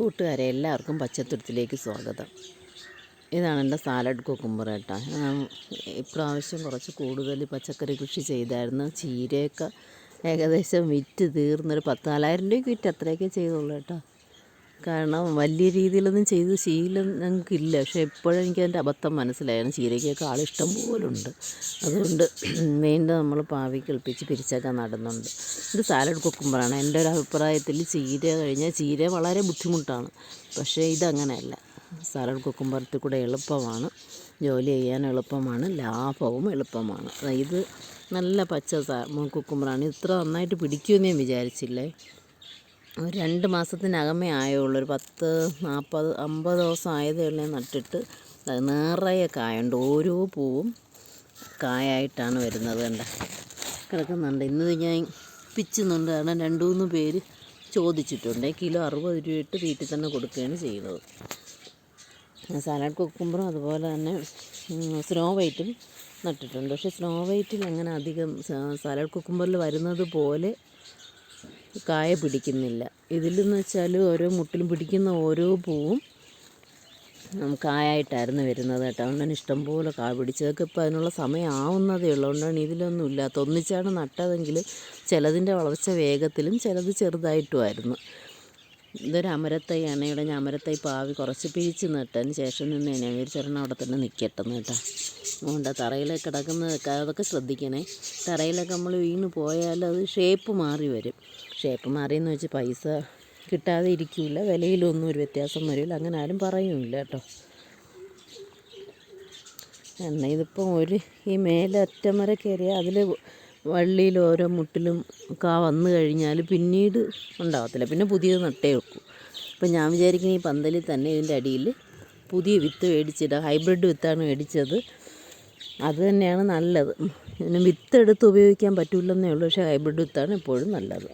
കൂട്ടുകാരെ എല്ലാവർക്കും പച്ചത്തുരുത്തിലേക്ക് സ്വാഗതം. ഇതാണ് എന്റെ സാലഡ് കുക്കുമ്പർ കേട്ടോ ഇപ്രാവശ്യം കുറച്ച് കൂടുതൽ പച്ചക്കറി കൃഷി ചെയ്തായിരുന്നു. ചീരയൊക്കെ ഏകദേശം വിറ്റ് തീർന്നൊരു പത്ത് നാലായിരം രൂപയ്ക്ക് വിറ്റ് അത്രയൊക്കെ ചെയ്തുള്ളൂ കേട്ടോ കാരണം വലിയ രീതിയിലൊന്നും ചെയ്ത് ശീലം ഞങ്ങൾക്കില്ല. പക്ഷേ എപ്പോഴും എനിക്ക് അതിന്റെ അബദ്ധം മനസ്സിലായാലും ചീരയ്ക്കൊക്കെ ആളിഷ്ടം പോലുണ്ട്. അതുകൊണ്ട് വീണ്ടും നമ്മൾ പാവി കിളിപ്പിച്ച് പിരിച്ചൊക്കെ നടുന്നുണ്ട്. ഇത് സാലഡ് കൊക്കുമ്പോഴാണ് എന്റെ ഒരു അഭിപ്രായത്തിൽ ചീര കഴിഞ്ഞാൽ ചീര വളരെ ബുദ്ധിമുട്ടാണ്. പക്ഷേ ഇതങ്ങനെയല്ല. സാലഡ് കുക്കുമ്പറത്തിൽ കൂടെ എളുപ്പമാണ്. ജോലി ചെയ്യാൻ എളുപ്പമാണ്. ലാഭവും എളുപ്പമാണ്. ഇത് നല്ല പച്ച കുക്കുമ്പറാണ്. ഇത്ര നന്നായിട്ട് പിടിക്കുമെന്ന് ഞാൻ വിചാരിച്ചില്ലേ? ഒരു രണ്ട് മാസത്തിനകമേ ആയുള്ളൂ. ഒരു പത്ത് നാൽപ്പത് അമ്പത് ദിവസം ആയതേ നട്ടിട്ട്. അത് നിറയെ കായുണ്ട്. ഓരോ പൂവും കായായിട്ടാണ് വരുന്നത് കണ്ട. കിടക്കുന്നുണ്ട്. ഇന്ന് ഞാൻ പിച്ചുന്നുണ്ട് കാരണം രണ്ട് മൂന്ന് പേര് ചോദിച്ചിട്ടുണ്ട്. കിലോ അറുപത് രൂപ ഇട്ട് വീട്ടിൽ തന്നെ കൊടുക്കുകയാണ് ചെയ്യുന്നത്. സാലഡ് കുക്കുമ്പറും അതുപോലെ തന്നെ സ്നോ വൈറ്റും നട്ടിട്ടുണ്ട്. പക്ഷേ സ്നോ വൈറ്റിൽ അങ്ങനെ അധികം സാലഡ് കുക്കുമ്പറിൽ വരുന്നത് പോലെ കായ പിടിക്കുന്നില്ല. ഇതിലെന്ന് വെച്ചാൽ ഓരോ മുട്ടിലും പിടിക്കുന്ന ഓരോ പൂവും കായായിട്ടായിരുന്നു വരുന്നത് കേട്ടോ. അതുകൊണ്ടാണ് ഇഷ്ടംപോലെ കായ പിടിച്ചതൊക്കെ ഇപ്പോൾ അതിനുള്ള സമയമാവുന്നതേ ഉള്ളൂ. അതുകൊണ്ടാണ് ഇതിലൊന്നും ഇല്ലാത്ത ഒന്നിച്ചാണ് നട്ടതെങ്കിൽ ചിലതിന്റെ വളർച്ച വേഗത്തിലും ചിലത് ചെറുതായിട്ടുമായിരുന്നു ഇതൊരു അമരത്തൈയാണ് ഇവിടെ ഞാൻ അമരത്തൈ പാവി കുറച്ച് പിരിച്ച് നട്ടതിന് ശേഷം നിന്ന് ഞാൻ അവിടെ തന്നെ നിൽക്കട്ടെന്ന് കേട്ടോ. അതുകൊണ്ട് തറയിൽ കിടക്കുന്ന അതൊക്കെ ശ്രദ്ധിക്കണേ. തറയിലൊക്കെ നമ്മൾ വീണ് പോയാൽ അത് ഷേപ്പ് മാറി വരും. ഷേപ്പ് മാറിയെന്ന് വെച്ച് പൈസ കിട്ടാതെ ഇരിക്കില്ല വിലയിലൊന്നും ഒരു വ്യത്യാസം വരില്ല അങ്ങനെ ആരും പറയുമില്ല കേട്ടോ. എന്നാൽ ഇതിപ്പം ഒരു ഈ മേലെ അറ്റം വരെ കയറിയാൽ അതിൽ വള്ളിയിൽ ഓരോ മുട്ടിലും കാ വന്നു കഴിഞ്ഞാൽ പിന്നീട് ഉണ്ടാകത്തില്ല പിന്നെ പുതിയത് നട്ടേ വെക്കും. അപ്പം ഞാൻ വിചാരിക്കുന്ന ഈ പന്തലിൽ തന്നെ ഇതിന്റെ അടിയിൽ പുതിയ വിത്ത് മേടിച്ചിട്ട് ഹൈബ്രിഡ് വിത്താണ് മേടിച്ചത്. അത് തന്നെയാണ് നല്ലത്. ഇതിന് വിത്തെടുത്ത് ഉപയോഗിക്കാൻ പറ്റില്ലെന്നേ ഉള്ളൂ. പക്ഷേ ഹൈബ്രിഡ് വിത്താണ് എപ്പോഴും നല്ലത്.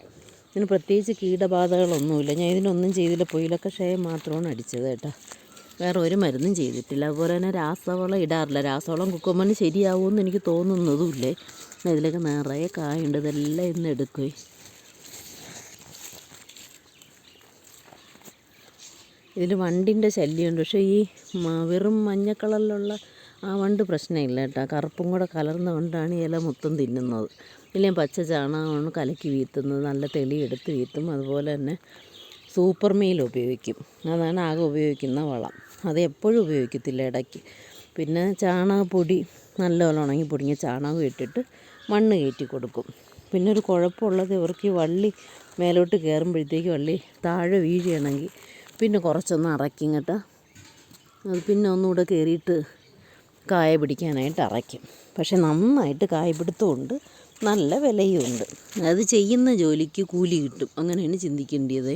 ഇതിന് പ്രത്യേകിച്ച് കീടബാധകളൊന്നുമില്ല. ഞാൻ ഇതിനൊന്നും ചെയ്തില്ല. പൊയിലൊക്കെ ക്ഷയം മാത്രമാണ് അടിച്ചത് കേട്ടോ. വേറെ ഒരു മരുന്നും ചെയ്തിട്ടില്ല. അതുപോലെ തന്നെ രാസവളം ഇടാറില്ല. രാസവളം കുക്കുമ്പറിന് ശരിയാവുമെന്ന് എനിക്ക് തോന്നുന്നതുമില്ലേ? ഇതിലൊക്കെ നിറയെ കായുണ്ട്. ഇതെല്ലാം ഇന്ന് എടുക്കുകയും ഇതിൽ വണ്ടിന്റെ ശല്യമുണ്ട്. പക്ഷേ ഈ വെറും മഞ്ഞ കളറിലുള്ള ആ വണ്ട് പ്രശ്നമില്ല കേട്ടോ. കറുപ്പും കൂടെ കലർന്ന കൊണ്ടാണ് ഇല മൊത്തം തിന്നുന്നത്. ഇല്ലെങ്കിൽ പച്ച ചാണകമാണ് കലക്കി വീത്തുന്നത്. നല്ല തെളി എടുത്ത് വീത്തും. അതുപോലെ തന്നെ സൂപ്പർ മീൽ ഉപയോഗിക്കും. അതാണ് ആകെ ഉപയോഗിക്കുന്ന വളം. അത് എപ്പോഴും ഉപയോഗിക്കത്തില്ല ഇടയ്ക്ക്. പിന്നെ ചാണകപ്പൊടി നല്ലപോലെ ഉണങ്ങി പൊടിഞ്ഞ ചാണകം ഇട്ടിട്ട് മണ്ണ് കയറ്റി കൊടുക്കും. പിന്നെ ഒരു കുഴപ്പമുള്ളത് ഇവർക്ക് ഈ വള്ളി മേലോട്ട് കയറുമ്പോഴത്തേക്ക് വള്ളി താഴെ വീഴുകയാണെങ്കിൽ പിന്നെ കുറച്ചൊന്ന് അറയ്ക്കും കേട്ടോ അത് പിന്നെ ഒന്നുകൂടെ കയറിയിട്ട് കായ പിടിക്കാനായിട്ട് അറയ്ക്കും. പക്ഷെ നന്നായിട്ട് കായ പിടുത്തമുണ്ട്. നല്ല വിലയുമുണ്ട്. അത് ചെയ്യുന്ന ജോലിക്ക് കൂലി കിട്ടും. അങ്ങനെയാണ് ചിന്തിക്കേണ്ടത്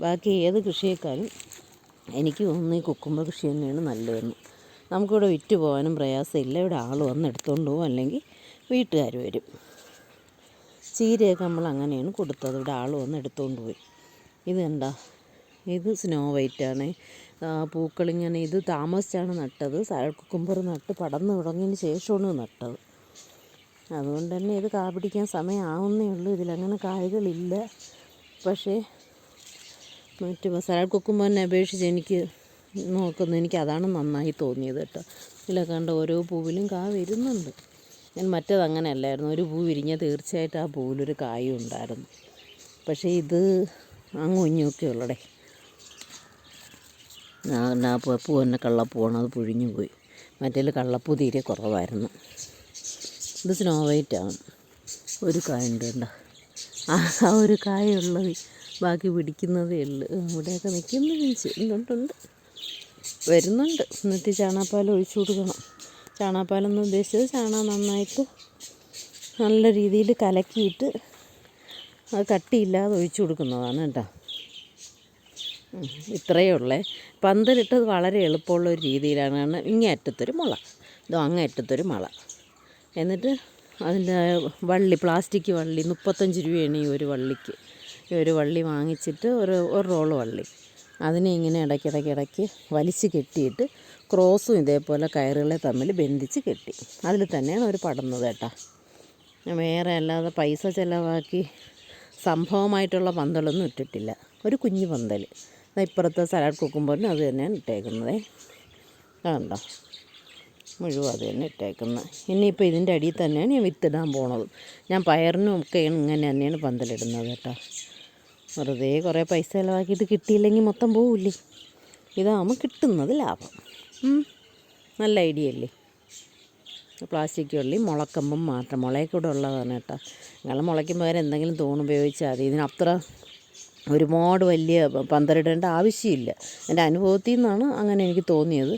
ബാക്കി ഏത് കൃഷിയേക്കാളും എനിക്ക് തോന്നുന്നു ഈ കുക്കുമ്പ കൃഷി തന്നെയാണ് നല്ലതെന്ന്. നമുക്കിവിടെ വിറ്റ് പോകാനും പ്രയാസമില്ല. ഇവിടെ ആൾ വന്ന് എടുത്തുകൊണ്ട് പോകും അല്ലെങ്കിൽ വീട്ടുകാർ വരും. ചീരയൊക്കെ നമ്മൾ അങ്ങനെയാണ് കൊടുത്തത്. ഇവിടെ ആൾ വന്ന് എടുത്തുകൊണ്ട് പോയി. ഇത് കണ്ട ഇത് സ്നോ വൈറ്റ് ആണ്. പൂക്കളിങ്ങനെ ഇത് താമസിച്ചാണ് നട്ടത്. കുക്കുമ്പർ നട്ട് പടർന്നു തുടങ്ങിയതിന് ശേഷമാണ് നട്ടത്. അതുകൊണ്ട് തന്നെ ഇത് കാ പിടിക്കാൻ സമയമാവുന്നേ ഉള്ളൂ. ഇതിലങ്ങനെ കായ്കളില്ല. പക്ഷേ മറ്റ് സാലഡ് കുക്കുമ്പറിനെ അപേക്ഷിച്ച് എനിക്ക് നോക്കുന്നു. എനിക്ക് അതാണ് നന്നായി തോന്നിയത് കേട്ടോ. ഇതിലെ കണ്ട ഓരോ പൂവിലും കാ വരുന്നുണ്ട്. ഞാൻ മറ്റേത് അങ്ങനെയല്ലായിരുന്നു. ഒരു പൂ വിരിഞ്ഞാൽ തീർച്ചയായിട്ടും ആ പൂവിലൊരു കായും ഉണ്ടായിരുന്നു. പക്ഷേ ഇത് അങ്ങും ഇങ്ങുമൊക്കെ ഉള്ളടേ. ആ പൂ തന്നെ കള്ളപ്പൂവാണ്. അത് പുഴിഞ്ഞു പോയി. മറ്റേതിൽ കള്ളപ്പൂ തീരെ കുറവായിരുന്നു. ഇത് സ്നോ വൈറ്റാണ് ഒരു കായ ഉണ്ട് കണ്ടോ? ആ ഒരു കായുള്ളത് ബാക്കി പിടിക്കുന്നതേ ഉള്ളൂ. ഇവിടെയൊക്കെ നിൽക്കുന്നു പിടിച്ച് വരുന്നുണ്ട്. എന്നിട്ട് ചാണാപ്പാൽ ഒഴിച്ചു കൊടുക്കണം. ചാണാപ്പാലെന്ന് ഉദ്ദേശിച്ചത് ചാണകം നന്നായിട്ട് നല്ല രീതിയിൽ കലക്കിയിട്ട് അത് കട്ടിയില്ലാതെ ഒഴിച്ചു കൊടുക്കുന്നതാണ് കേട്ടോ. ഇത്രയേ ഉള്ളേ. പന്തലിട്ടത് വളരെ എളുപ്പമുള്ള ഒരു രീതിയിലാണ് ഇങ്ങേ അറ്റത്തൊരു മുള. ഇതോ അങ്ങേ അറ്റത്തൊരു മുള. എന്നിട്ട് അതിന്റെ വള്ളി പ്ലാസ്റ്റിക് വള്ളി മുപ്പത്തഞ്ച് രൂപയാണ് ഈ ഒരു വള്ളിക്ക്. ഈ ഒരു വള്ളി വാങ്ങിച്ചിട്ട് ഒരു ഒരു റോൾ വള്ളി. അതിനെ ഇങ്ങനെ ഇടയ്ക്കിടയ്ക്ക് ഇടയ്ക്ക് വലിച്ച് കെട്ടിയിട്ട് ക്രോസും ഇതേപോലെ കയറുകളെ തമ്മിൽ ബന്ധിച്ച് കെട്ടി. അതിൽ തന്നെയാണ് അവർ പടന്നത് കേട്ടോ. വേറെ അല്ലാതെ പൈസ ചിലവാക്കി സംഭവമായിട്ടുള്ള പന്തലൊന്നും ഇട്ടിട്ടില്ല. ഒരു കുഞ്ഞു പന്തൽ ഇപ്പുറത്തെ സലാഡ് കുക്കുമ്പോൾ അത് തന്നെയാണ് ഇട്ടേക്കുന്നത്. കണ്ടോ? മുഴുവൻ അത് തന്നെ ഇട്ടേക്കുന്നത്. ഇനിയിപ്പോൾ ഇതിന്റെ അടിയിൽ തന്നെയാണ് ഞാൻ വിത്തിടാൻ പോണത്. ഞാൻ പയറിനും ഒക്കെ ഇങ്ങനെ തന്നെയാണ് പന്തലിടുന്നത് കേട്ടോ. വെറുതെ കുറേ പൈസ ചിലവാക്കിയിട്ട് കിട്ടിയില്ലെങ്കിൽ മൊത്തം പോവില്ലേ? ഇതാകുമ്പോൾ കിട്ടുന്നത് ലാഭം. നല്ല ഐഡിയ അല്ലേ? പ്ലാസ്റ്റിക് ഉള്ളി മുളക്കുമ്പം മാത്രം. മുളയൊക്കെ ഇവിടെ ഉള്ളതാണ് കേട്ടോ. നിങ്ങൾ മുളയ്ക്കുമ്പോൾ എന്തെങ്കിലും തൂണ് ഉപയോഗിച്ചാൽ മതി. ഇതിനത്ര ഒരുപാട് വലിയ പന്തലിടേണ്ട ആവശ്യമില്ല. എന്റെ അനുഭവത്തിൽ നിന്നാണ് അങ്ങനെ എനിക്ക് തോന്നിയത്.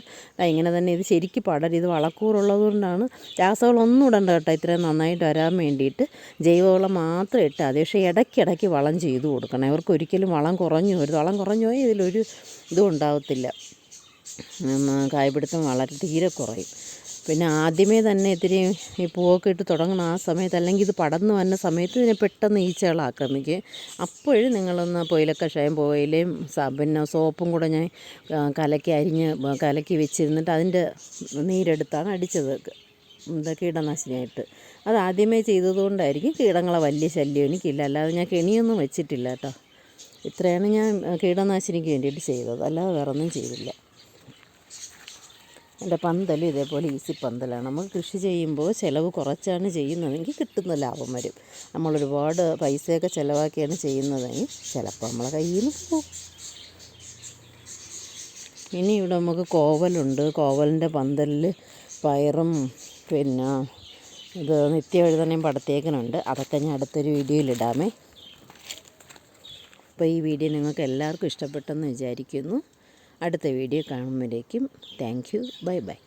ഇങ്ങനെ തന്നെ ഇത് ശരിക്ക് പടരും ഇത് വളക്കൂറുള്ളത് കൊണ്ടാണ് രാസവളമൊന്നും ഇടണ്ട കേട്ടോ. ഇത്രയും നന്നായിട്ട് വരാൻ വേണ്ടിയിട്ട് ജൈവവളം മാത്രം ഇട്ടാൽ മതി പക്ഷേ ഇടയ്ക്കിടയ്ക്ക് വളം ചെയ്തു കൊടുക്കണം. ഇവർക്ക് ഒരിക്കലും വളം കുറഞ്ഞു ഒരു വളം കുറഞ്ഞു പോയാൽ ഇതിലൊരു ഇതും ഉണ്ടാവത്തില്ല. കായ്പിടുത്തം വളരെ തീരെ കുറയും. പിന്നെ ആദ്യമേ തന്നെ ഇത്തിരി ഈ പൂവൊക്കെ ഇട്ട് തുടങ്ങണം ആ സമയത്ത് അല്ലെങ്കിൽ ഇത് പടർന്നു വന്ന സമയത്ത് ഇതിനെ പെട്ടെന്ന് ഈച്ചകൾ ആക്രമിക്കും. അപ്പോഴും നിങ്ങളൊന്ന് പൊയിലക്കഷായം പോയിലയും പിന്നെ സോപ്പും കൂടെ ഞാൻ കലക്കി അരിഞ്ഞ് കലക്കി വെച്ചിരുന്നിട്ട് അതിന്റെ നീരെടുത്താണ് അടിച്ചത്. എന്താ കീടനാശിനിയായിട്ട്. അത് ആദ്യമേ ചെയ്തതുകൊണ്ടായിരിക്കും കീടങ്ങളെ വലിയ ശല്യം എനിക്കില്ല. അല്ലാതെ ഞാൻ കെണിയൊന്നും വെച്ചിട്ടില്ല കേട്ടോ. ഇത്രയാണ് ഞാൻ കീടനാശിനിക്ക് വേണ്ടിയിട്ട് ചെയ്തത്. അല്ലാതെ വേറൊന്നും ചെയ്തില്ല. എന്റെ പന്തലും ഇതേപോലെ ഈസി പന്തലാണ്. നമ്മൾ കൃഷി ചെയ്യുമ്പോൾ ചിലവ് കുറച്ചാണ് ചെയ്യുന്നതെങ്കിൽ കിട്ടുന്ന ലാഭം വരും. നമ്മൾ ഒരുപാട് പൈസയൊക്കെ ചിലവാക്കിയാണ് ചെയ്യുന്നതെങ്കിൽ ചിലപ്പോൾ നമ്മളെ കയ്യിൽ നിന്ന് പോകും ഇനി ഇവിടെ നമുക്ക് കോവലുണ്ട്. കോവലിന്റെ പന്തലിൽ പയറും പിന്നെ ഇത് നിത്യവഴുതനയും പടത്തേക്കനുണ്ട് അതൊക്കെ ഞാൻ അടുത്തൊരു വീഡിയോയിൽ ഇടാമേ. അപ്പോൾ ഈ വീഡിയോ നിങ്ങൾക്ക് എല്ലാവർക്കും ഇഷ്ടപ്പെട്ടെന്ന് വിചാരിക്കുന്നു. അടുത്ത വീഡിയോ കാണുമ്പോഴേക്കും താങ്ക് യു. Bye bye.